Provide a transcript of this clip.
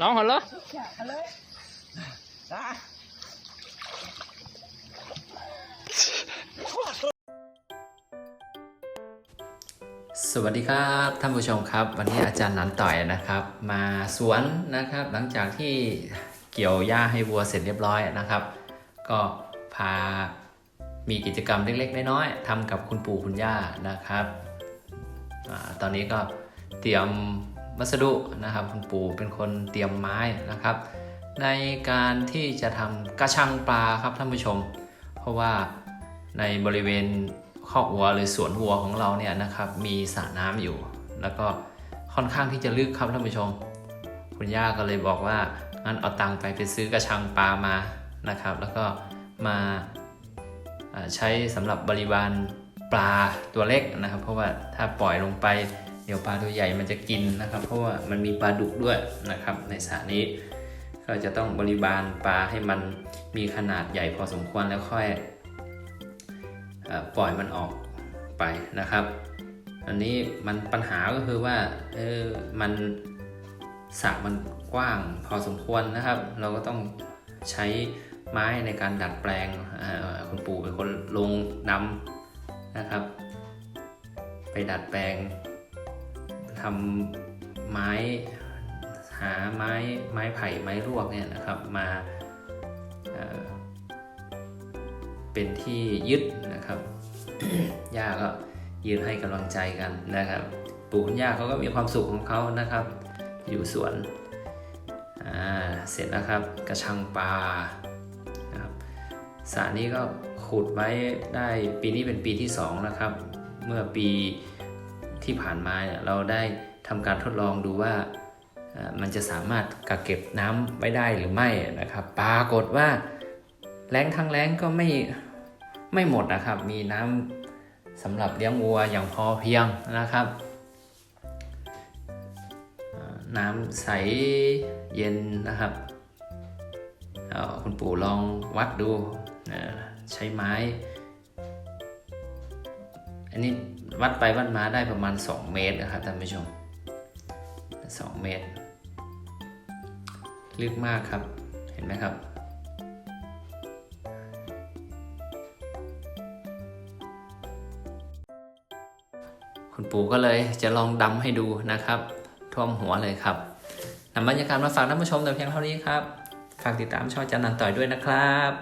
น้องหันเหรอสวัสดีครับท่านผู้ชมครับ วันนี้อาจารย์หนันต่อยนะครับ มาสวนนะครับ หลังจากที่เกี่ยวหญ้าให้วัวเสร็จเรียบร้อยนะครับ ก็พามีกิจกรรมเล็กๆน้อยๆทำกับคุณปู่คุณย่านะครับ ตอนนี้ก็เตรียมวัสดุนะครับ คุณปู่เป็นคนเตรียมไม้นะครับ ในการที่จะทำกระชังปลาครับท่านผู้ชม เพราะว่าในบริเวณคอกวัวหรือสวนวัวของเราเนี่ยนะครับมีสระน้ำอยู่ แล้วก็ค่อนข้างที่จะลึกครับท่านผู้ชม คุณย่าก็เลยบอกว่างั้นเอาตังค์ไปไปซื้อกระชังปลามานะครับ แล้วก็มาใช้สำหรับบริวาร ปลาตัวเล็กนะครับ เพราะว่าถ้าปล่อยลงไปเดี๋ยวปลาตัวใหญ่มันจะกินนะครับ เพราะว่ามันมีปลาดุกด้วยนะครับ ในสระนี้ ก็จะต้องบริบาลปลาให้มันมีขนาดใหญ่พอสมควรแล้วค่อยอปล่อยมันออกไปนะครับ อันนี้มันปัญหาก็คือว่าเออมันสระมันกว้างพอสมควรนะครับ เราก็ต้องใช้ไม้ในการดัดแปลงคุณปู่เป็นคนลงนำ นะครับ ไปดัดแปลงทำไม้หาไม้ไม้ไผ่ไม้รวกเนี่ยนะครับมาเเป็นที่ยึดนะครับย่าก็ยืนให้กำลังใจกันนะครับ ปู่คุณย่าเขาก็มีความสุขของเขานะครับ อยู่สวนเสร็จแล้วครับ กระชังปลานะครับสระนี้ก็ ขุดไว้ได้ปีนี้เป็นปีที่สองนะครับ เมื่อปีที่ผ่านมาเนี่ยเราได้ทำการทดลองดูว่ามันจะสามารถกักเก็บน้ำไว้ได้หรือไม่นะครับ ปรากฏว่าแรงทั้งแรงก็ไม่ไม่หมดนะครับ มีน้ำสำหรับเลี้ยงวัวอย่างพอเพียงนะครับ น้ำใสเย็นนะครับคุณปู่ลองวัดดูนะ ใช้ไม้ อันนี้วัดไปวัดมาได้ประมาณ 2 เมตรนะครับท่านผู้ชม 2 เมตร ลึกมากครับ เห็นไหมครับคุณปู่ก็เลยจะลองดำให้ดูนะครับ ท่วมหัวเลยครับนำบรรยากาศมาฝากท่านผู้ชมแต่เพียงเท่านี้ครับ ฝากติดตามช่องจันนันต่อยด้วยนะครับ